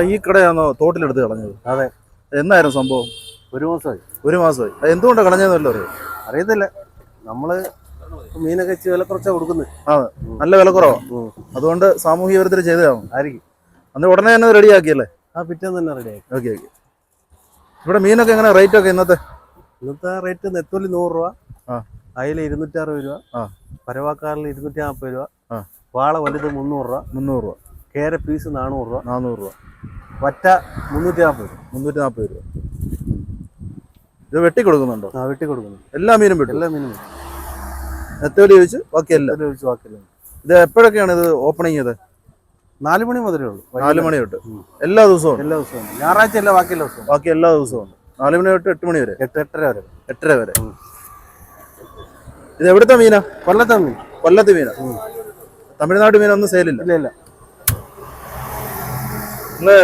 ഈ കടയാണോ തോട്ടിലെടുത്ത് കളഞ്ഞത്? അതെ. എന്നായിരുന്നു സംഭവം? ഒരു മാസമായി. ഒരു മാസമായി. അത് എന്തുകൊണ്ടാണ് കളഞ്ഞതെന്നല്ലോ അറിയോ? അറിയത്തില്ല. നമ്മൾ മീനൊക്കെ ഇച്ചിരി വില കുറച്ചാ കൊടുക്കുന്നത് ആ നല്ല വില കുറവാ അതുകൊണ്ട് സാമൂഹിക വിരുദ്ധർ ചെയ്തതാണ്. ആയിരിക്കും. അന്ന് ഉടനെ തന്നെ റെഡിയാക്കിയല്ലേ? ആ പിറ്റേന്ന് തന്നെ റെഡിയാക്കി. Okay okay. ഇവിടെ മീനൊക്കെ എങ്ങനെ റേറ്റ് ഒക്കെ ഇന്നത്തെ? ഇന്നത്തെ റേറ്റ് നെത്തോലി നൂറ് രൂപ ആ. അയില ഇരുന്നൂറ്റി അറുപത് രൂപ ആ. പരവാക്കാറിൽ ഇരുന്നൂറ്റി നാൽപ്പത് രൂപ ആ. വാള വലുത് മുന്നൂറ് രൂപ. മുന്നൂറ് രൂപ. കേര പീസ് നാനൂറ് രൂപ. നാനൂറ് രൂപ. വറ്റ മുന്നൂറ്റി നാൽപ്പത് രൂപ. മുന്നൂറ്റി നാൽപ്പത് രൂപ. ഇത് വെട്ടി കൊടുക്കുന്നുണ്ടോ? ആ വെട്ടി കൊടുക്കുന്നു എല്ലാ മീനും വെട്ടും എല്ലാ മീനും നെത്തോലി ചോദിച്ചു? ബാക്കിയല്ല. ചോദിച്ചു? ബാക്കിയല്ല. ഇത് എപ്പോഴൊക്കെയാണ് ഇത് ഓപ്പണിങ് ചെയ്തത്? നാല് മണി മുതലേ ഉള്ളൂ. നാല് മണി തൊട്ട്. എല്ലാ ദിവസവും? എല്ലാ ദിവസവും. ഞായറാഴ്ച അല്ല ബാക്കി എല്ലാ ദിവസവും. ബാക്കി എല്ലാ ദിവസവും ഉണ്ട്. നാല് മണി തൊട്ട് എട്ട് മണി വരെ? എട്ട് എട്ടര വരെ. എട്ടര വരെ. ഇത് എവിടുത്തെ മീനാ? കൊല്ലത്തെ മീൻ. കൊല്ലത്ത് മീനാ? തമിഴ്നാട് മീനൊന്നും സെയിലില്ല ഇല്ല ഇല്ല. né,